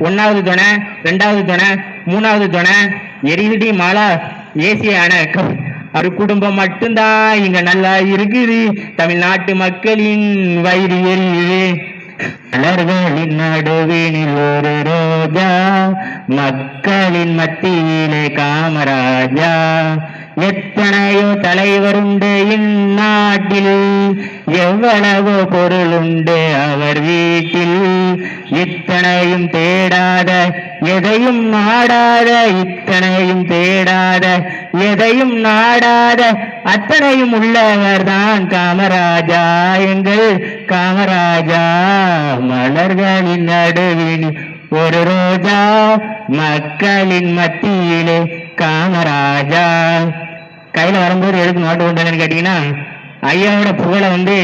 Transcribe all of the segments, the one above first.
ஒன்னாவது துணை ரெண்டாவது துணை மூணாவது துணை எரியுடி மாலா ஏசியான ஒரு குடும்பம் மட்டும்தான் இங்க நல்லா இருக்குது. தமிழ்நாட்டு மக்களின் வயிறு எரியுது. மலர்களின் நடுவினில் ஒரு ரோஜா. மக்களின் மத்தியிலே காமராஜா. எத்தனையோ தலைவருண்டு இந்நாட்டில் எவ்வளவோ பொருளுண்டு அவர் வீட்டில். இத்தனையும் தேடாத எதையும் நாடாத இத்தனையும் தேடாத எதையும் நாடாத அத்தனையும் உள்ளவர் தான் காமராஜா எங்கள் காமராஜா. மலர்களின் நடுவின் ஒரு ரோஜா மக்களின் மத்தியிலே காமராஜா. கையில வரும்போது எதுக்கு நோட்டு கொண்டு கேட்டீங்கன்னா ஐயாவோட புகழை வந்து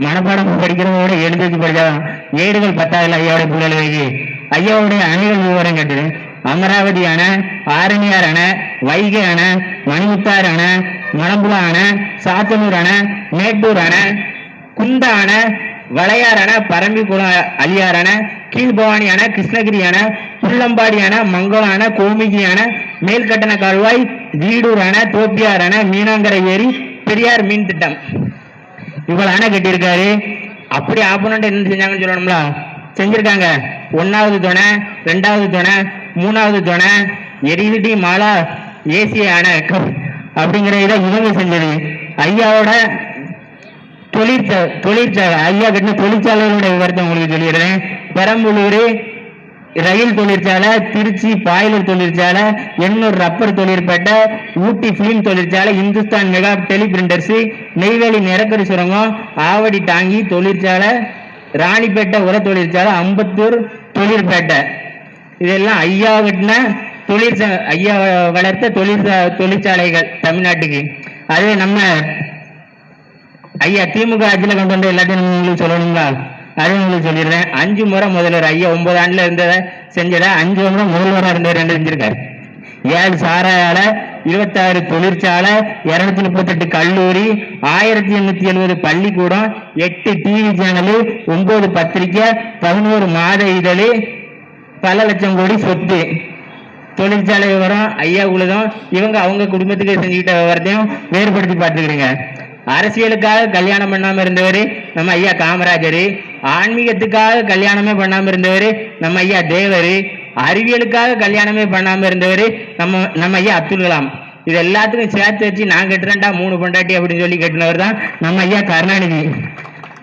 மனப்பாடம் படிக்கிறவங்களோட எழுதி படிச்சா ஏடுகள் பத்தாதுல ஐயாவோட புகழ் எழுதி. ஐயாவுடைய அணைகள் விவரம் கேட்டது. அமராவதி அணை ஆரணியார் அணை வைகை அணை மணிமுத்தார் அணை மணம்புலா அணை சாத்தனூர் அணை மேட்டூர் அணை குந்த அணை வளையார் அணை பரம்பிக்குளம் அலியார் அணை கீழ்பவானி அணை கிருஷ்ணகிரி அணை புள்ளம்பாடி அணை மங்களம் அணை கோமிகி அணை மேல்கட்டண கால்வாய் வீடூர் அணை தோப்பியார் அணை மீனாங்கரை ஏரி பெரியார் மீன் திட்டம். இவ்வளவு அணை கட்டியிருக்காரு. அப்படி ஆப்போனண்ட் என்ன செஞ்சாங்கன்னு சொல்லணும்ல? செஞ்சிருக்காங்க. ஒன்னாவது துணை ரெண்டாவது துணை மூணாவது துணை எரியுடி மாலா ஏசிய அணை அப்படிங்கிற இதை இவங்க செஞ்சது. ஐயாவோட தொழிற்சா தொழிற்சாலை ஐயா கட்டின தொழிற்சாலையோட விவரத்தை உங்களுக்கு சொல்லிடுறேன். பெரம்பலூர் ரயில் தொழிற்சாலை திருச்சி பாய்லர் தொழிற்சாலை எண்ணூர் ரப்பர் தொழிற்பேட்டை ஊட்டி ஃபிலிம் தொழிற்சாலை இந்துஸ்தான் மெகா டெலிபிரிண்டர்ஸ் நெய்வேலி நிரக்கரி சுரங்கம் ஆவடி டாங்கி தொழிற்சாலை ராணிப்பேட்டை உர தொழிற்சாலை அம்பத்தூர் தொழிற்பேட்டை. இதெல்லாம் ஐயா கட்டின தொழிற்சா ஐயா வளர்த்த தொழிற்சா தொழிற்சாலைகள் தமிழ்நாட்டுக்கு. அதே நம்ம ஐயா திமுக ஆட்சியில கொண்டு வந்த எல்லாத்தையும் உங்களுக்கு சொல்லணுங்களா? அது உங்களுக்கு சொல்லிடுறேன். அஞ்சு முறை முதல்வர் ஐயா ஒன்பது ஆண்டுல இருந்ததை செஞ்சத? அஞ்சு முறை முதல்வராக இருந்தவர் ரெண்டு செஞ்சிருக்காரு? ஏழு சாராயால இருபத்தாறு தொழிற்சாலை இருநூத்தி முப்பத்தெட்டு கல்லூரி ஆயிரத்தி எண்ணூத்தி எழுபது பள்ளிக்கூடம் எட்டு டிவி சேனலு ஒன்பது பத்திரிக்கை பதினோரு மாத இதழு பல லட்சம் கோடி சொத்து. தொழிற்சாலை விவரம் ஐயா உலகம் இவங்க அவங்க குடும்பத்துக்கு செஞ்சுக்கிட்ட விவரத்தையும் வேறுபடுத்தி பார்த்துக்கிறீங்க. அரசியலுக்காக கல்யாணம் பண்ணாம இருந்தவர் நம்ம ஐயா காமராஜர் ஆன்மீகத்துக்காக கல்யாணமே பண்ணாம இருந்தவர் நம்ம ஐயா தேவர் அறிவியலுக்காக கல்யாணமே பண்ணாம இருந்தவர் நம்ம நம்ம ஐயா அப்துல் கலாம். இது எல்லாத்துக்கும் சேர்த்து வச்சு நான் கட்டுறேன்டா மூணு பொண்டாட்டி அப்படின்னு சொல்லி கட்டினவர் தான் நம்ம ஐயா கருணாநிதி.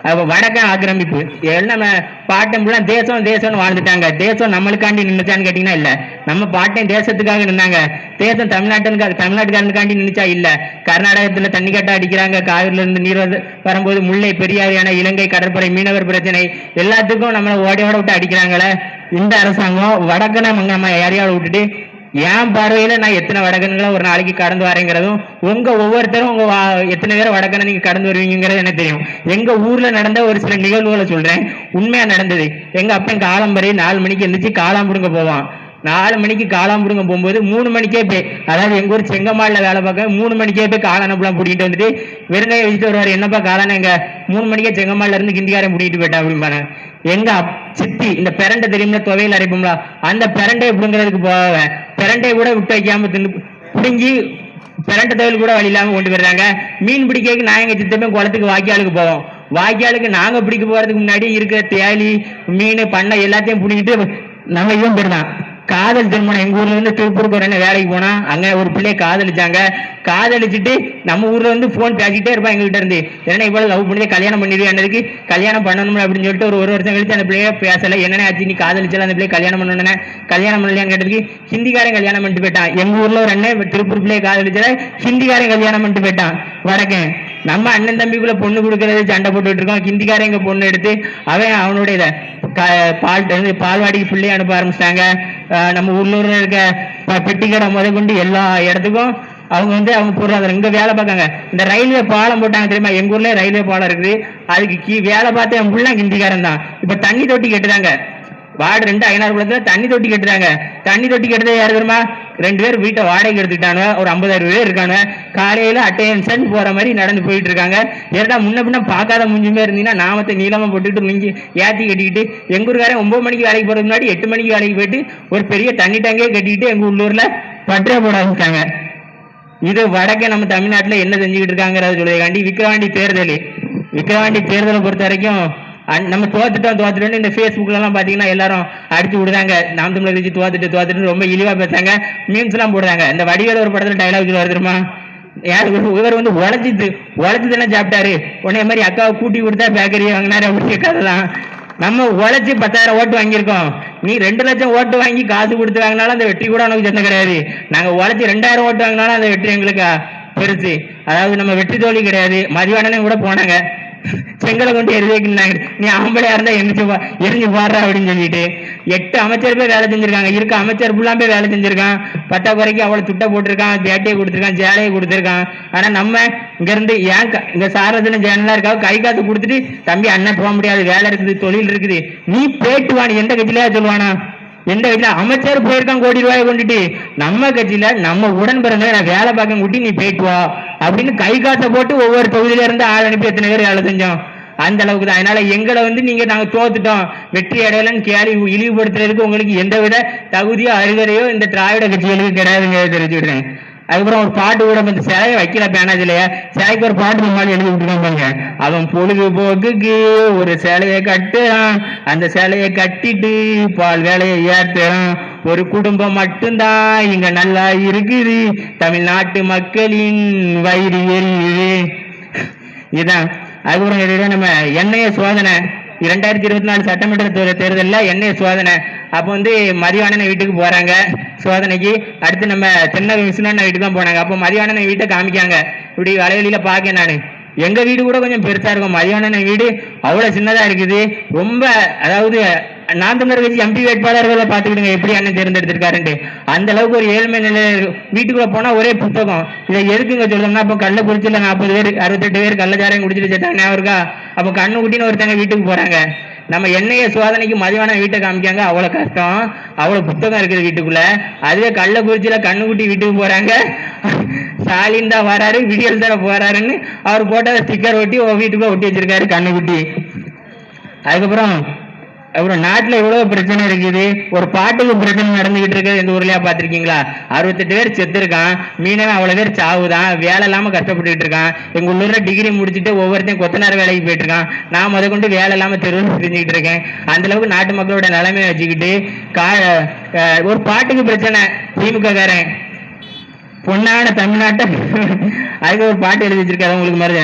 வடக்க ஆக்கிரமிப்பு. எல்லாம் பாட்டம் ஃபுல்லாக தேசம் தேசம்னு வாழ்ந்துட்டாங்க. தேசம் நம்மளுக்காண்டி நின்றுச்சான்னு கேட்டிங்கன்னா இல்லை. நம்ம பாட்டம் தேசத்துக்காக நின்னாங்க. தேசம் தமிழ்நாட்டுக்காக தமிழ்நாட்டுக்காரனுக்காண்டி நின்னுச்சா? இல்லை. கர்நாடகத்தில் தண்ணி கட்ட அடிக்கிறாங்க. காவிரில இருந்து நீர் வந்து வரும்போது முல்லை பெரியாரியான இலங்கை கடற்படை மீனவர் பிரச்சனை எல்லாத்துக்கும் நம்மளை ஓடையோட விட்டு அடிக்கிறாங்களே. இந்த அரசாங்கம் வடக்கனை நம்ம ஏரியாவில் விட்டுட்டு என் பார்வையில நான் எத்தனை வடகன்களை ஒரு நாளைக்கு கடந்து வரேங்கிறதும் உங்க ஒவ்வொருத்தரும் உங்க எத்தனை பேர் வடக்கனை நீங்க கடந்து வருவீங்கிறது எனக்கு தெரியும். எங்க ஊர்ல நடந்த ஒரு சில நிகழ்வுகளை சொல்றேன். உண்மையா நடந்தது. எங்க அப்பன் காலம்பறை நாலு மணிக்கு எந்திரிச்சு காளாம்புடுங்க போவான். நாலு மணிக்கு காளாம்புடுங்க போகும்போது மூணு மணிக்கே போய் அதாவது எங்கள் ஊர் செங்கமால்ல வேலை பார்க்க மூணு மணிக்கே போய் காளானப்பெல்லாம் பிடிக்கிட்டு வந்துட்டு வெறுங்காய வச்சுட்டு வருவார். என்னப்பா காளான எங்க மூணு மணிக்கே செங்கமால்ல இருந்து கிண்டிக்காரன் பிடிக்கிட்டு போயிட்டா அப்படிம்பாங்க. எங்க அப்- சித்தி இந்த பிரண்டை தெரியும்ல துவையில் அரைப்போம்ல? அந்த பிரண்டையை பிடுங்கிறதுக்கு போவேன் பிரண்டையை கூட விட்டு வைக்காம தின்னு பிடுங்கி பிரண்டை துவையல் கூட வழி இல்லாம கொண்டு போயிடுறாங்க. மீன் பிடிக்கிறதுக்கு நான் எங்க சித்தப்பே குளத்துக்கு வாய்க்காலுக்கு போவோம். வாய்க்காலுக்கு நாங்க பிடிக்க போறதுக்கு முன்னாடி இருக்கிற தேலி மீன் பண்ணை எல்லாத்தையும் பிடிக்கிட்டு நம்ம இவன் போயிடலாம் காதல் திருமணம் எங்க ஊர்ல இருந்து திருப்பூருக்கு ஒரு அண்ணன் வேலைக்கு போனா? அங்க ஒரு பிள்ளைய காதலிச்சாங்க. காதலிச்சுட்டு நம்ம ஊர்ல வந்து போன் பேசிட்டே இருப்பான் எங்ககிட்ட இருந்து. ஏன்னா இவ்வளவு லவ் பண்ணி கல்யாணம் பண்ணிடுவேன்னதுக்கு கல்யாணம் பண்ணணும் அப்படின்னு சொல்லிட்டு ஒரு ஒரு வருஷம் கழிச்சு அந்த பிள்ளைய பேசல. என்னென்ன ஆச்சு நீ காதலிச்சால அந்த பிள்ளைய கல்யாணம் பண்ணணும்னே? கல்யாணம் பண்ணலையான்னு கேட்டதுக்கு ஹிந்திக்காரன் கல்யாணம் பண்ணிட்டு போயிட்டான். எங்க ஊர்ல ஒரு அண்ணன் திருப்பூர் பிள்ளைய காதலிச்சால ஹிந்திக்காரன் கல்யாணம் பண்ணிட்டு போயிட்டான். வடக்கேன். நம்ம அண்ணன் தம்பிக்குள்ள பொண்ணு கொடுக்கறது சண்டை போட்டுட்டு இருக்கோம். ஹிந்திக்காரன் எங்க பொண்ணு எடுத்து அவன் அவனுடைய பால் பால்வாடிக்கு பிள்ளைய அனுப்ப ஆரம்பிச்சிட்டாங்க. நம்ம உள்ளூர்ல இருக்க பெட்டிக்கடை முத கொண்டு எல்லா இடத்துக்கும் அவங்க வந்து அவங்க பொருளாதாரம். இங்க வேலை பார்க்காங்க. இந்த ரயில்வே பாலம் போட்டாங்க தெரியுமா? எங்க ஊர்ல ரயில்வே பாலம் இருக்குது. அதுக்கு கீ வேலை பார்த்து அவங்க புள்ள ஹிந்திக்காரன் தான். இப்ப தண்ணி தொட்டி கட்டுறாங்க வார்டு ரெண்டு ஐநாறு குளத்துல தண்ணி தொட்டி கட்டுறாங்க. தண்ணி தொட்டி கட்டுறது யாரு தெரியுமா? ரெண்டு பேர் வீட்டை வாடகை எடுத்துக்கிட்டாங்க ஒரு ஐம்பதாயிரம் பேர் இருக்காங்க காலையில அட்டென்ஷன் போற மாதிரி நடந்து போயிட்டு இருக்காங்க. ஏன்னா முன்ன பின்ன பார்க்காத முஞ்சுமே இருந்தீங்கன்னா நாமத்தை நீளமா போட்டுட்டு நீங்க ஏத்தி கட்டிக்கிட்டு எங்க ஊருக்காரன் ஒன்பது மணிக்கு வேலைக்கு போறதுக்கு முன்னாடி எட்டு மணிக்கு வேலைக்கு போயிட்டு ஒரு பெரிய தண்ணி டேங்கே கட்டிக்கிட்டு எங்க உள்ளூர்ல பற்றே போட ஆரம்பிச்சாங்க இது வடக்கே நம்ம தமிழ்நாட்டுல என்ன செஞ்சுக்கிட்டு இருக்காங்கிறத சொல்லுவதுக்காண்டி விக்கிரவாண்டி தேர்தல். விக்கிரவாண்டி தேர்தலை பொறுத்த வரைக்கும் நம்ம தோத்துட்டோம் தோத்துட்டோம்னு இந்த ஃபேஸ்புக்கிலலாம் பார்த்தீங்கன்னா எல்லாரும் அடிச்சு விடுதாங்க நாம் தமிழர் கட்சி தோத்துட்டு தோத்துட்டு ரொம்ப இழிவாக பேசுறாங்க. மீம்ஸ்லாம் போடுறாங்க. இந்த வடிவேல ஒரு படத்தில் டைலாக் வருது தெரியுமா? யார் இவர்? வந்து உழைச்சிட்டு உழைச்சி தானே சாப்பிட்டாரு. உடனே மாதிரி அக்காவை கூட்டி கொடுத்தா பேக்கரி வாங்கினாரு அப்படிங்கிற கதை தான் நம்ம உழைச்சி பத்தாயிரம் ஓட்டு வாங்கியிருக்கோம். நீ ரெண்டு லட்சம் ஓட்டு வாங்கி காசு கொடுத்து வாங்கினாலும் அந்த வெற்றி கூட உனக்கு சொன்ன கிடையாது. நாங்கள் உழைச்சி ரெண்டாயிரம் ஓட்டு வாங்கினாலும் அந்த வெற்றி எங்களுக்கு? பெருசு. அதாவது நம்ம வெற்றி தோழி கிடையாது. மதிவானனே கூட போனாங்க. செங்கலை கொண்டு எரிஞ்சு நீ ஆம்பளையா இருந்தா எரிஞ்சு எரிஞ்சு பாடுற அப்படின்னு சொல்லிட்டு எட்டு அமைச்சர் போய் வேலை செஞ்சிருக்காங்க. இருக்க அமைச்சர் ஃபுல்லா போய் வேலை செஞ்சிருக்கான். பத்தாக்குறைக்கு அவ்வளவு துட்டை போட்டிருக்கான் பேட்டையை கொடுத்துருக்கான் ஜேலையை கொடுத்துருக்கான். ஆனா நம்ம இங்க இருந்து ஏன் க- இங்க சாரதுல இருக்கா கை காசு கொடுத்துட்டு தம்பி அண்ணன் போக முடியாது. வேலை இருக்குது தொழில் இருக்குது. நீ பேட்டு வா நீ எந்த கட்சியிலயா சொல்லுவானா? எந்த கட்சியில? அமைச்சர் போயிருக்கான் கோடி ரூபாயை கொண்டுட்டு. நம்ம கட்சியில நம்ம உடன்பிறந்த நான் வேலை பார்க்க கூட்டி நீ போயிட்டு வா அப்படின்னு கை காசை போட்டு ஒவ்வொரு தொகுதியில இருந்து ஆள் அனுப்பி எத்தனை பேர் வேலை செஞ்சோம். அந்த அளவுக்கு தான். அதனால எங்களை வந்து நீங்க நாங்க தோத்துட்டோம். வெற்றி அடையலன்னு கேள்வி இழிவுபடுத்துறதுக்கு உங்களுக்கு எந்த வித தகுதியோ அருகதையோ இந்த திராவிட கட்சிகளுக்கு கிடையாதுங்க தெரிஞ்சுக்கிறேன் அதுக்கப்புறம் ஒரு பாட்டு கூட இந்த சிலையை வைக்கல பேனாஜிலையா சிலைக்கு ஒரு பாட்டு முன்னாடி எழுதி விட்டுருக்காங்க அவன் பொழுதுபோக்குக்கு ஒரு சிலையை கட்டுறான். அந்த சிலையை கட்டிட்டு பால் வேலையை ஏற்றுறான் ஒரு குடும்பம் மட்டும்தான் இங்க நல்லா இருக்குது. தமிழ்நாட்டு மக்களின் வயிறு எரியுது. இதுதான். அதுக்கப்புறம் என்னன்னா நம்ம எண்ணெய சோதனை. இரண்டாயிரத்தி இருபத்தி நாலு சட்டமன்ற தேர்தலில் தேர்தல்ல எண்ணெய் சோதனை. அப்போ வந்து மதிவானனை வீட்டுக்கு போறாங்க. சோதனைக்கு அடுத்து நம்ம சின்ன விஷ்ணுவண்ணன் வீட்டுக்கு தான் போனாங்க. அப்போ மதிவாணனை வீட்டை காமிக்காங்க இப்படி வலைவெளியில பார்க்கேன் நானு. எங்க வீடு கூட கொஞ்சம் பெருசா இருக்கும். மதிவாணன் வீடு அவ்வளவு சின்னதா இருக்குது. ரொம்ப அதாவது நான் தமிழர் கட்சி எம்பி வேட்பாளர்களை பார்த்துக்கிடுங்க. எப்படி அண்ணன் தேர்ந்தெடுத்திருக்காருன்ட்டு. அந்த அளவுக்கு ஒரு ஏழ்மை நிலை வீட்டுக்குள்ள போனா ஒரே புத்தகம். இதை எதுக்குங்க சொல்லணும்னா அப்போ கள்ளக்குறிச்சியில நாற்பது பேர் அறுபத்தெட்டு பேர் கள்ளச்சாரையும் குடிச்சிட்டு சேர்த்தாங்க ஞாபகம் இருக்கா அப்போ கண்ணு குட்டின்னு ஒருத்தங்க வீட்டுக்கு போறாங்க. நம்ம எண்ணெய சோதனைக்கு மதிவான வீட்டை காமிக்காங்க. அவ்வளோ கஷ்டம். அவ்வளோ புத்தகம் இருக்குது வீட்டுக்குள்ள. அதுவே கள்ளக்குறிச்சியில் கண்ணுக்குட்டி வீட்டுக்கு போறாங்க. ஸ்டாலின் தான் வராரு விடியல் தர போறாருன்னு. அவர் போட்ட ஸ்டிக்கர் ஒட்டி உன் ஒட்டி வச்சிருக்காரு கண்ணுக்குட்டி அதுக்கப்புறம் அப்புறம் நாட்டுல எவ்வளவு பிரச்சனை இருக்குது? ஒரு பாட்டுக்கு பிரச்சனை நடந்துகிட்டு இருக்கு இந்த ஊர்லயா பாத்திருக்கீங்களா அறுபத்தெட்டு பேர் செத்துருக்கான் மீனவன் அவ்வளவு பேர் சாவுதான். வேலை இல்லாம கஷ்டப்பட்டுட்டு இருக்கான். எங்க உள்ளூர்ல டிகிரி முடிச்சுட்டு ஒவ்வொருத்தையும் கொத்தனார் வேலைக்கு போயிட்டு இருக்கான். நான் முத கொண்டு வேலை இல்லாம தெருவில் தெரிஞ்சுக்கிட்டு இருக்கேன். அந்த அளவுக்கு நாட்டு மக்களோட நிலைமையை வச்சுக்கிட்டு கா ஒரு பாட்டுக்கு பிரச்சனை. திமுக காரன். பொன்னான தமிழ்நாட்டை. அதுக்கு ஒரு பாட்டு எழுதி வச்சிருக்காரு. உங்களுக்கு மாதிரி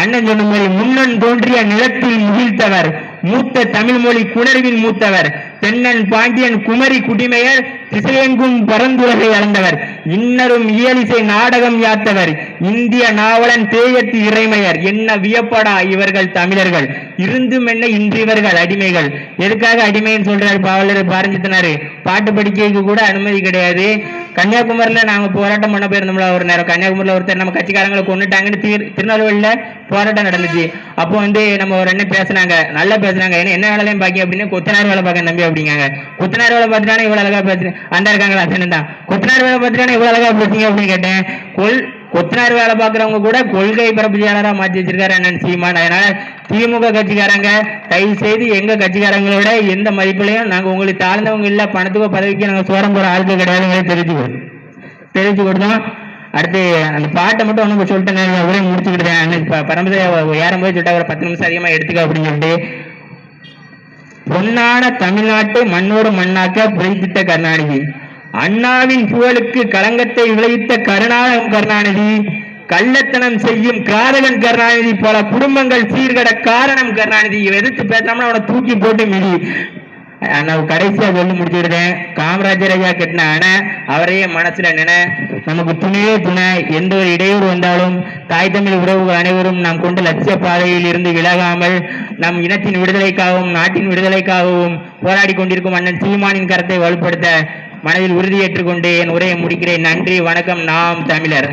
அண்ணன் சொன்ன மாதிரி முன்னன் தோன்றிய நிலத்தில் முகிழ்த்தவர் மூத்த தமிழ் மொழி குணர்வில் மூத்தவர். தென்னன் பாண்டியன் குமரி குடிமையர் திசையெங்கும் பரந்துலகை அளந்தவர். இன்னரும் இயலிசை நாடகம் யாத்தவர். இந்திய நாவலன் தேயத்து இறைமையர். என்ன வியப்படா இவர்கள் தமிழர்கள். இருந்தும் என்ன இன்றிவர்கள் அடிமைகள். எதுக்காக அடிமைன்னு சொல்றாரு பாவலர் பாரஞ்சித்தனாரு. பாட்டு படிக்கிறதுக்கு கூட அனுமதி கிடையாது. கன்னியாகுமரியில் நாங்கள் போராட்டம் பண்ண போயிருந்தோம்ல ஒரு நேரம். கன்னியாகுமரியில் ஒருத்தர் நம்ம கட்சிக்காரங்களை கொண்டுட்டாங்கன்னு திரு திருநெல்வேலியில் போராட்டம் நடந்துச்சு. அப்போ வந்து நம்ம ஒரு அண்ணன் பேசுனாங்க. நல்லா பேசுனாங்க. ஏன்னா என்ன வேலையும் பாக்கி அப்படின்னு கொத்தனார் வேலை பார்க்க நம்பி அப்படிங்காங்க. கொத்தனார் வேலை பார்த்துட்டானே இவ்வளோ அழகாக பேசுறேன் அந்த இருக்காங்களா அசனந்தான் கொத்தனார் வேலை பார்த்துட்டானே இவ்வளோ அழகாக பேசுங்க அப்படின்னு கேட்டேன். கொல் கொத்தனார் வேலை பார்க்கறவங்க கூட கொள்கை பரப்புச்சியாளரா மாற்றி வச்சிருக்காரு அண்ணன் சீமான். அதனால திமுக கட்சிக்காரங்க தயவு செய்து எங்க கட்சிக்காரங்களோட எந்த மதிப்புலையும் நாங்க உங்களுக்கு தாழ்ந்தவங்க இல்ல பணத்துக்கோ பதவிக்கு நாங்க சோரம் போற ஆட்கள் கிடையாதுங்கிறத தெரிஞ்சு தெரிஞ்சு கொடுத்தோம் அடுத்து அந்த பாட்டை மட்டும் ஒன்று சொல்லிட்டேன் நான் முடிச்சுக்கிட்டேன். அன்னைக்கு ப- ஏறும்போது சொல்லிட்டா ஒரு பத்து நிமிஷம் அதிகமாக எடுத்துக்க அப்படின்னு சொல்லிட்டு. பொன்னான தமிழ்நாட்டு மண்ணோடு மண்ணாக்க புதைத்திட்ட கருணாநிதி. அண்ணாவின் புகழுக்கு களங்கத்தை விளைவித்த கருணாகம் கருணாநிதி கள்ளத்தனம் செய்யும் காதகன் கருணாநிதி பல குடும்பங்கள் சீர்கட காரணம் கருணாநிதி. எதிர்த்து பேசாமல் அவனை தூக்கி போட்டு மிதி. நான் கடைசியா சொல்லி முடிச்சுக்கிட்டேன். காமராஜர் ஐயா கட்டின அணை அவரையே மனசுல நினை. நமக்கு துணையே துணை. எந்த ஒரு இடையூறு வந்தாலும் தாய் தமிழ் உறவுகள் அனைவரும் நாம் கொண்ட லட்சிய பாதையில் இருந்து விலகாமல் நம் இனத்தின் விடுதலைக்காகவும் நாட்டின் விடுதலைக்காகவும் போராடி கொண்டிருக்கும் அண்ணன் சீமானின் கரத்தை வலுப்படுத்த மனதில் உறுதியேற்றுக் கொண்டு என் உரையை முடிக்கிறேன். நன்றி வணக்கம். நாம் தமிழர்.